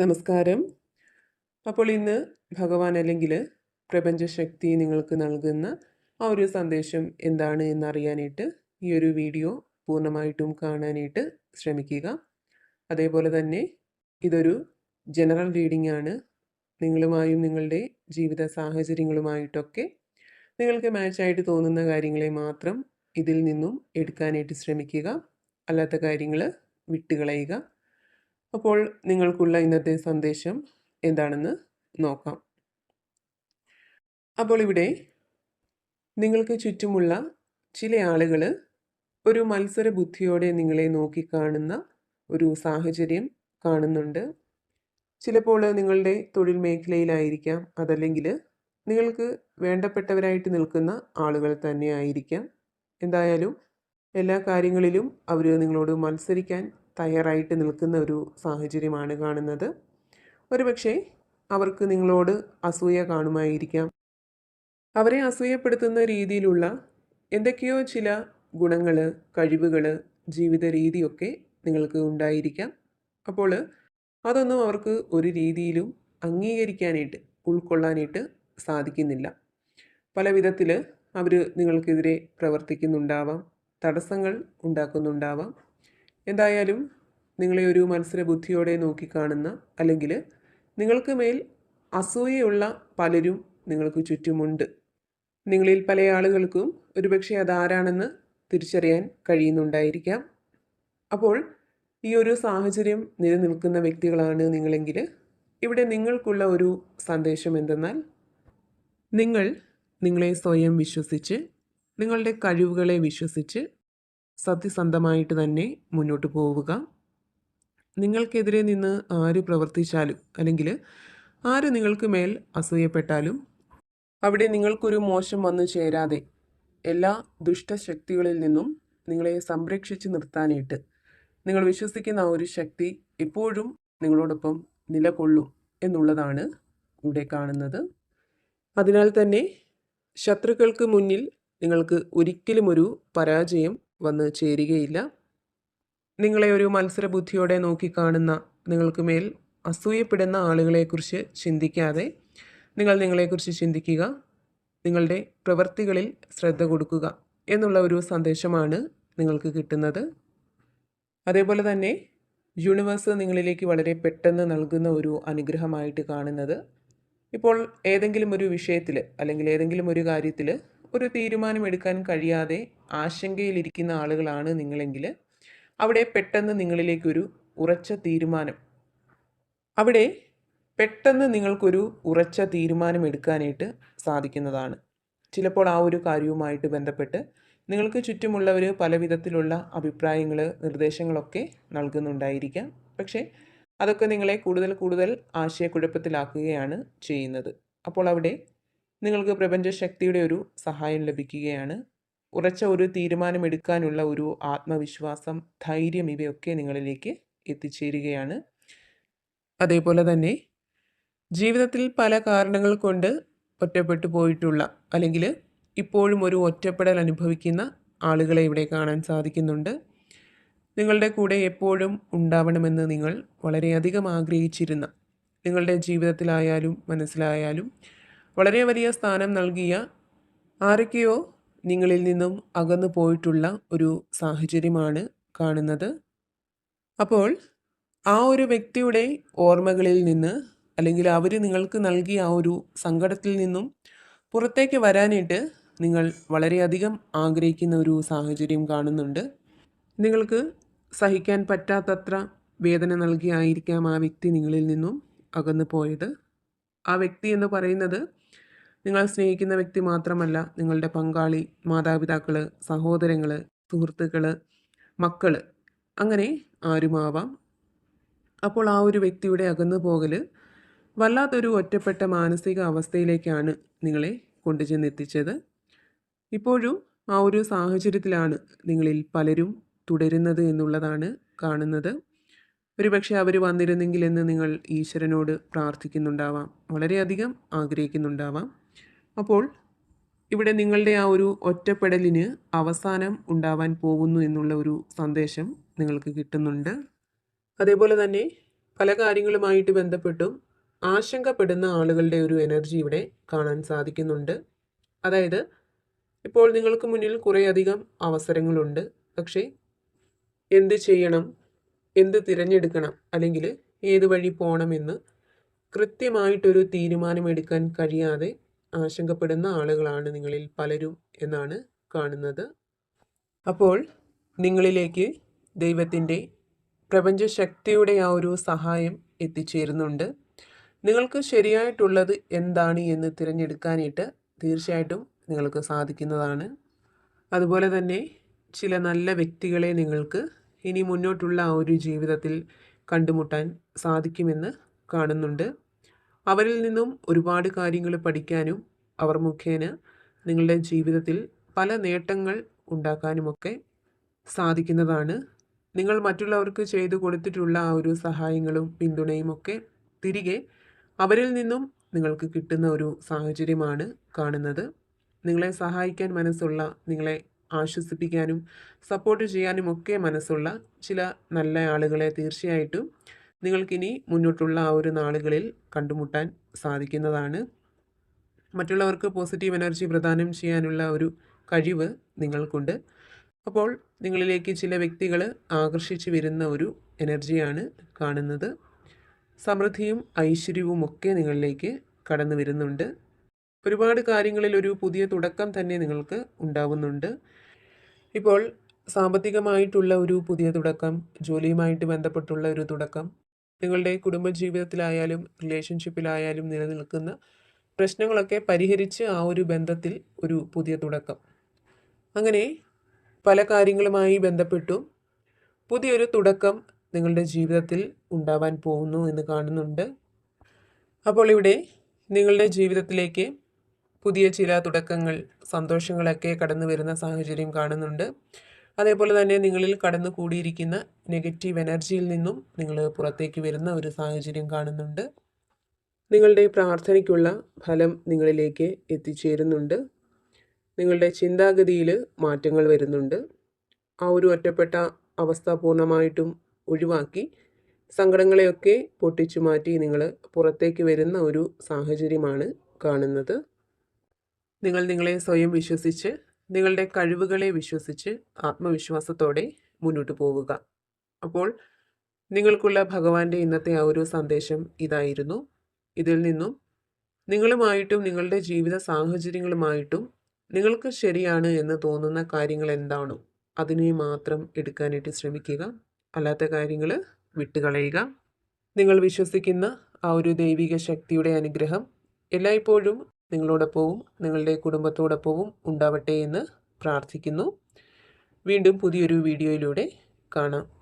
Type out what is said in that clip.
നമസ്കാരം. അപ്പോൾ ഇന്ന് ഭഗവാൻ അല്ലെങ്കിൽ പ്രപഞ്ചശക്തി നിങ്ങൾക്ക് നൽകുന്ന ആ ഒരു സന്ദേശം എന്താണ് എന്നറിയാനായിട്ട് ഈ ഒരു വീഡിയോ പൂർണമായിട്ടും കാണാനായിട്ട് ശ്രമിക്കുക. അതേപോലെ തന്നെ ഇതൊരു ജനറൽ റീഡിംഗ് ആണ്. നിങ്ങളുമായും നിങ്ങളുടെ ജീവിത സാഹചര്യങ്ങളുമായിട്ടൊക്കെ നിങ്ങൾക്ക് മാച്ചായിട്ട് തോന്നുന്ന കാര്യങ്ങളെ മാത്രം ഇതിൽ നിന്നും എടുക്കാനായിട്ട് ശ്രമിക്കുക. അല്ലാത്ത കാര്യങ്ങൾ വിട്ടുകളയുക. അപ്പോൾ നിങ്ങൾക്കുള്ള ഇന്നത്തെ സന്ദേശം എന്താണെന്ന് നോക്കാം. അപ്പോൾ ഇവിടെ നിങ്ങൾക്ക് ചുറ്റുമുള്ള ചില ആളുകൾ ഒരു മത്സര ബുദ്ധിയോടെ നിങ്ങളെ നോക്കിക്കാണുന്ന ഒരു സാഹചര്യം കാണുന്നുണ്ട്. ചിലപ്പോൾ നിങ്ങളുടെ തൊഴിൽ മേഖലയിലായിരിക്കാം അതല്ലെങ്കിൽ നിങ്ങൾക്ക് വേണ്ടപ്പെട്ടവരായിട്ട് നിൽക്കുന്ന ആളുകൾ തന്നെ ആയിരിക്കാം. എന്തായാലും എല്ലാ കാര്യങ്ങളിലും അവർ നിങ്ങളോട് മത്സരിക്കാൻ തയ്യാറായിട്ട് നിൽക്കുന്ന ഒരു സാഹചര്യമാണ് കാണുന്നത്. ഒരുപക്ഷെ അവർക്ക് നിങ്ങളോട് അസൂയ കാണുമായിരിക്കാം. അവരെ അസൂയപ്പെടുത്തുന്ന രീതിയിലുള്ള എന്തൊക്കെയോ ചില ഗുണങ്ങൾ കഴിവുകൾ ജീവിത രീതിയൊക്കെ നിങ്ങൾക്ക് ഉണ്ടായിരിക്കാം. അപ്പോൾ അതൊന്നും അവർക്ക് ഒരു രീതിയിലും അംഗീകരിക്കാനായിട്ട് ഉൾക്കൊള്ളാനായിട്ട് സാധിക്കുന്നില്ല. പല വിധത്തിൽ അവർ നിങ്ങൾക്കെതിരെ പ്രവർത്തിക്കുന്നുണ്ടാവാം തടസ്സങ്ങൾ ഉണ്ടാക്കുന്നുണ്ടാവാം. എന്തായാലും നിങ്ങളെ ഒരു മത്സര ബുദ്ധിയോടെ നോക്കിക്കാണുന്ന അല്ലെങ്കിൽ നിങ്ങൾക്ക് മേൽ അസൂയയുള്ള പലരും നിങ്ങൾക്ക് ചുറ്റുമുണ്ട്. നിങ്ങളിൽ പല ആളുകൾക്കും ഒരുപക്ഷെ അതാരാണെന്ന് തിരിച്ചറിയാൻ കഴിയുന്നുണ്ടായിരിക്കാം. അപ്പോൾ ഈ ഒരു സാഹചര്യം നിലനിൽക്കുന്ന വ്യക്തികളാണ് നിങ്ങളെങ്കിൽ ഇവിടെ നിങ്ങൾക്കുള്ള ഒരു സന്ദേശം എന്തെന്നാൽ നിങ്ങൾ നിങ്ങളെ സ്വയം വിശ്വസിച്ച് നിങ്ങളുടെ കഴിവുകളെ വിശ്വസിച്ച് സത്യസന്ധമായിട്ട് തന്നെ മുന്നോട്ട് പോവുക. നിങ്ങൾക്കെതിരെ നിന്ന് ആര് പ്രവർത്തിച്ചാലും അല്ലെങ്കിൽ ആര് നിങ്ങൾക്ക് മേൽ അസൂയപ്പെട്ടാലും അവിടെ നിങ്ങൾക്കൊരു മോശം വന്നു ചേരാതെ എല്ലാ ദുഷ്ടശക്തികളിൽ നിന്നും നിങ്ങളെ സംരക്ഷിച്ച് നിർത്താനായിട്ട് നിങ്ങൾ വിശ്വസിക്കുന്ന ആ ഒരു ശക്തി എപ്പോഴും നിങ്ങളോടൊപ്പം നിലകൊള്ളും എന്നുള്ളതാണ് ഇവിടെ കാണുന്നത്. അതിനാൽ തന്നെ ശത്രുക്കൾക്ക് മുന്നിൽ നിങ്ങൾക്ക് ഒരിക്കലും ഒരു പരാജയം വന്ന് ചേരുകയില്ല. നിങ്ങളെ ഒരു മത്സരബുദ്ധിയോടെ നോക്കിക്കാണുന്ന നിങ്ങൾക്ക് മേൽ അസൂയപ്പെടുന്ന ആളുകളെക്കുറിച്ച് ചിന്തിക്കാതെ നിങ്ങൾ നിങ്ങളെക്കുറിച്ച് ചിന്തിക്കുക. നിങ്ങളുടെ പ്രവൃത്തികളിൽ ശ്രദ്ധ കൊടുക്കുക എന്നുള്ള ഒരു സന്ദേശമാണ് നിങ്ങൾക്ക് കിട്ടുന്നത്. അതേപോലെ തന്നെ യൂണിവേഴ്സ് നിങ്ങളിലേക്ക് വളരെ പെട്ടെന്ന് നൽകുന്ന ഒരു അനുഗ്രഹമായിട്ട് കാണുന്നത്. ഇപ്പോൾ ഏതെങ്കിലും ഒരു വിഷയത്തിൽ അല്ലെങ്കിൽ ഏതെങ്കിലും ഒരു കാര്യത്തിൽ ഒരു തീരുമാനമെടുക്കാൻ കഴിയാതെ ആശങ്കയിലിരിക്കുന്ന ആളുകളാണ് നിങ്ങളെങ്കിൽ അവിടെ പെട്ടെന്ന് നിങ്ങളിലേക്കൊരു ഉറച്ച തീരുമാനം. അവിടെ പെട്ടെന്ന് നിങ്ങൾക്കൊരു ഉറച്ച തീരുമാനം എടുക്കാനായിട്ട് സാധിക്കുന്നതാണ്. ചിലപ്പോൾ ആ ഒരു കാര്യവുമായിട്ട് ബന്ധപ്പെട്ട് നിങ്ങൾക്ക് ചുറ്റുമുള്ളവർ പല വിധത്തിലുള്ള അഭിപ്രായങ്ങൾ നിർദ്ദേശങ്ങളൊക്കെ നൽകുന്നുണ്ടായിരിക്കാം. പക്ഷേ അതൊക്കെ നിങ്ങളെ കൂടുതൽ കൂടുതൽ ആശയക്കുഴപ്പത്തിലാക്കുകയാണ് ചെയ്യുന്നത്. അപ്പോൾ അവിടെ നിങ്ങൾക്ക് പ്രപഞ്ചശക്തിയുടെ ഒരു സഹായം ലഭിക്കുകയാണ്. ഉറച്ച ഒരു തീരുമാനമെടുക്കാനുള്ള ഒരു ആത്മവിശ്വാസം ധൈര്യം ഇവയൊക്കെ നിങ്ങളിലേക്ക് എത്തിച്ചേരുകയാണ്. അതേപോലെ തന്നെ ജീവിതത്തിൽ പല കാരണങ്ങൾ കൊണ്ട് ഒറ്റപ്പെട്ടു പോയിട്ടുള്ള അല്ലെങ്കിൽ ഇപ്പോഴും ഒരു ഒറ്റപ്പെടൽ അനുഭവിക്കുന്ന ആളുകളെ ഇവിടെ കാണാൻ സാധിക്കുന്നുണ്ട്. നിങ്ങളുടെ കൂടെ എപ്പോഴും ഉണ്ടാവണമെന്ന് നിങ്ങൾ വളരെയധികം ആഗ്രഹിച്ചിരുന്ന നിങ്ങളുടെ ജീവിതത്തിലായാലും മനസ്സിലായാലും വളരെ വലിയ സ്ഥാനം നൽകിയ ആരൊക്കെയോ നിങ്ങളിൽ നിന്നും അകന്നു പോയിട്ടുള്ള ഒരു സാഹചര്യമാണ് കാണുന്നത്. അപ്പോൾ ആ ഒരു വ്യക്തിയുടെ ഓർമ്മകളിൽ നിന്ന് അല്ലെങ്കിൽ അവർ നിങ്ങൾക്ക് നൽകിയ ആ ഒരു സങ്കടത്തിൽ നിന്നും പുറത്തേക്ക് വരാനായിട്ട് നിങ്ങൾ വളരെയധികം ആഗ്രഹിക്കുന്ന ഒരു സാഹചര്യം കാണുന്നുണ്ട്. നിങ്ങൾക്ക് സഹിക്കാൻ പറ്റാത്തത്ര വേദന നൽകിയായിരിക്കാം ആ വ്യക്തി നിങ്ങളിൽ നിന്നും അകന്നു പോയത്. ആ വ്യക്തി എന്ന് പറയുന്നത് നിങ്ങൾ സ്നേഹിക്കുന്ന വ്യക്തി മാത്രമല്ല നിങ്ങളുടെ പങ്കാളി മാതാപിതാക്കൾ സഹോദരങ്ങൾ സുഹൃത്തുക്കൾ മക്കൾ അങ്ങനെ ആരുമാവാം. അപ്പോൾ ആ ഒരു വ്യക്തിയുടെ അകന്നു പോകൽ വല്ലാത്തൊരു ഒറ്റപ്പെട്ട മാനസിക അവസ്ഥയിലേക്കാണ് നിങ്ങളെ കൊണ്ടുചെന്നെത്തിച്ചത്. ഇപ്പോഴും ആ ഒരു സാഹചര്യത്തിലാണ് നിങ്ങളിൽ പലരും തുടരുന്നത് എന്നുള്ളതാണ് കാണുന്നത്. ഒരുപക്ഷെ അവർ വന്നിരുന്നെങ്കിൽ എന്ന് നിങ്ങൾ ഈശ്വരനോട് പ്രാർത്ഥിക്കുന്നുണ്ടാവാം വളരെയധികം ആഗ്രഹിക്കുന്നുണ്ടാവാം. അപ്പോൾ ഇവിടെ നിങ്ങളുടെ ആ ഒരു ഒറ്റപ്പെടലിന് അവസാനം ഉണ്ടാവാൻ പോകുന്നു എന്നുള്ള ഒരു സന്ദേശം നിങ്ങൾക്ക് കിട്ടുന്നുണ്ട്. അതേപോലെ തന്നെ പല കാര്യങ്ങളുമായിട്ട് ബന്ധപ്പെട്ടും ആശങ്കപ്പെടുന്ന ആളുകളുടെ ഒരു എനർജി ഇവിടെ കാണാൻ സാധിക്കുന്നുണ്ട്. അതായത് ഇപ്പോൾ നിങ്ങൾക്ക് മുന്നിൽ കുറേയധികം അവസരങ്ങളുണ്ട്. പക്ഷേ എന്ത് ചെയ്യണം? എന്ത് തിരഞ്ഞെടുക്കണം? അല്ലെങ്കിൽ ഏത് വഴി പോകണമെന്ന് കൃത്യമായിട്ടൊരു തീരുമാനമെടുക്കാൻ കഴിയാതെ ആശങ്കപ്പെടുന്ന ആളുകളാണ് നിങ്ങളിൽ പലരും എന്നാണ് കാണുന്നത്. അപ്പോൾ നിങ്ങളിലേക്ക് ദൈവത്തിന്റെ പ്രപഞ്ചശക്തിയുടെ ആ ഒരു സഹായം എത്തിച്ചേരുന്നുണ്ട്. നിങ്ങൾക്ക് ശരിയായിട്ടുള്ളത് എന്താണ് എന്ന് തിരഞ്ഞെടുക്കാനായിട്ട് തീർച്ചയായിട്ടും നിങ്ങൾക്ക് സാധിക്കുന്നതാണ്. അതുപോലെ തന്നെ ചില നല്ല വ്യക്തികളെ നിങ്ങൾക്ക് ഇനി മുന്നോട്ടുള്ള ആ ഒരു ജീവിതത്തിൽ കണ്ടുമുട്ടാൻ സാധിക്കുമെന്ന് കാണുന്നുണ്ട്. അവരിൽ നിന്നും ഒരുപാട് കാര്യങ്ങൾ പഠിക്കാനും അവർ മുഖേന നിങ്ങളുടെ ജീവിതത്തിൽ പല നേട്ടങ്ങൾ ഉണ്ടാക്കാനുമൊക്കെ സാധിക്കുന്നതാണ്. നിങ്ങൾ മറ്റുള്ളവർക്ക് ചെയ്തു കൊടുത്തിട്ടുള്ള ആ ഒരു സഹായങ്ങളും പിന്തുണയും ഒക്കെ തിരികെ അവരിൽ നിന്നും നിങ്ങൾക്ക് കിട്ടുന്ന ഒരു സാഹചര്യമാണ് കാണുന്നത്. നിങ്ങളെ സഹായിക്കാൻ മനസ്സുള്ള നിങ്ങളെ ആശ്വസിപ്പിക്കാനും സപ്പോർട്ട് ചെയ്യാനും ഒക്കെ മനസ്സുള്ള ചില നല്ല ആളുകളെ തീർച്ചയായിട്ടും നിങ്ങൾക്കിനി മുന്നോട്ടുള്ള ആ ഒരു നാളുകളിൽ കണ്ടുമുട്ടാൻ സാധിക്കുന്നതാണ്. മറ്റുള്ളവർക്ക് പോസിറ്റീവ് എനർജി പ്രദാനം ചെയ്യാനുള്ള ഒരു കഴിവ് നിങ്ങൾക്കുണ്ട്. അപ്പോൾ നിങ്ങളിലേക്ക് ചില വ്യക്തികൾ ആകർഷിച്ചു വരുന്ന ഒരു എനർജിയാണ് കാണുന്നത്. സമൃദ്ധിയും ഐശ്വര്യവും ഒക്കെ നിങ്ങളിലേക്ക് കടന്നു വരുന്നുണ്ട്. ഒരുപാട് കാര്യങ്ങളിൽ ഒരു പുതിയ തുടക്കം തന്നെ നിങ്ങൾക്ക് ഉണ്ടാവുന്നുണ്ട്. ഇപ്പോൾ സാമ്പത്തികമായിട്ടുള്ള ഒരു പുതിയ തുടക്കം ജോലിയുമായിട്ട് ബന്ധപ്പെട്ടുള്ള ഒരു തുടക്കം നിങ്ങളുടെ കുടുംബജീവിതത്തിലായാലും റിലേഷൻഷിപ്പിലായാലും നിലനിൽക്കുന്ന പ്രശ്നങ്ങളൊക്കെ പരിഹരിച്ച് ആ ഒരു ബന്ധത്തിൽ ഒരു പുതിയ തുടക്കം. അങ്ങനെ പല കാര്യങ്ങളുമായി ബന്ധപ്പെട്ടും പുതിയൊരു തുടക്കം നിങ്ങളുടെ ജീവിതത്തിൽ ഉണ്ടാവാൻ പോകുന്നു എന്ന് കാണുന്നുണ്ട്. അപ്പോൾ ഇവിടെ നിങ്ങളുടെ ജീവിതത്തിലേക്ക് പുതിയ ചില തുടക്കങ്ങൾ സന്തോഷങ്ങളൊക്കെ കടന്നു വരുന്ന സാഹചര്യം കാണുന്നുണ്ട്. അതേപോലെ തന്നെ നിങ്ങളിൽ കടന്നു കൂടിയിരിക്കുന്ന നെഗറ്റീവ് എനർജിയിൽ നിന്നും നിങ്ങൾ പുറത്തേക്ക് വരുന്ന ഒരു സാഹചര്യം കാണുന്നുണ്ട്. നിങ്ങളുടെ പ്രാർത്ഥനയ്ക്കുള്ള ഫലം നിങ്ങളിലേക്ക് എത്തിച്ചേരുന്നുണ്ട്. നിങ്ങളുടെ ചിന്താഗതിയിൽ മാറ്റങ്ങൾ വരുന്നുണ്ട്. ആ ഒരു ഒറ്റപ്പെട്ട അവസ്ഥ പൂർണമായിട്ടും ഒഴിവാക്കി സങ്കടങ്ങളെയൊക്കെ പൊട്ടിച്ചു മാറ്റി നിങ്ങൾ പുറത്തേക്ക് വരുന്ന ഒരു സാഹചര്യമാണ് കാണുന്നത്. നിങ്ങൾ നിങ്ങളെ സ്വയം വിശ്വസിച്ച് നിങ്ങളുടെ കഴിവുകളെ വിശ്വസിച്ച് ആത്മവിശ്വാസത്തോടെ മുന്നോട്ട് പോവുക. അപ്പോൾ നിങ്ങൾക്കുള്ള ഭഗവാന്റെ ഇന്നത്തെ ആ ഒരു സന്ദേശം ഇതായിരുന്നു. ഇതിൽ നിന്നും നിങ്ങളുമായിട്ടും നിങ്ങളുടെ ജീവിത സാഹചര്യങ്ങളുമായിട്ടും നിങ്ങൾക്ക് ശരിയാണ് എന്ന് തോന്നുന്ന കാര്യങ്ങൾ എന്താണോ അതിനെ മാത്രം എടുക്കാനായിട്ട് ശ്രമിക്കുക. അല്ലാത്ത കാര്യങ്ങൾ വിട്ടുകളയുക. നിങ്ങൾ വിശ്വസിക്കുന്ന ആ ഒരു ദൈവിക ശക്തിയുടെ അനുഗ്രഹം എല്ലായ്പ്പോഴും നിങ്ങളോടൊപ്പവും നിങ്ങളുടെ കുടുംബത്തോടൊപ്പവും ഉണ്ടാവട്ടെ എന്ന് പ്രാർത്ഥിക്കുന്നു. വീണ്ടും പുതിയൊരു വീഡിയോയിലൂടെ കാണാം.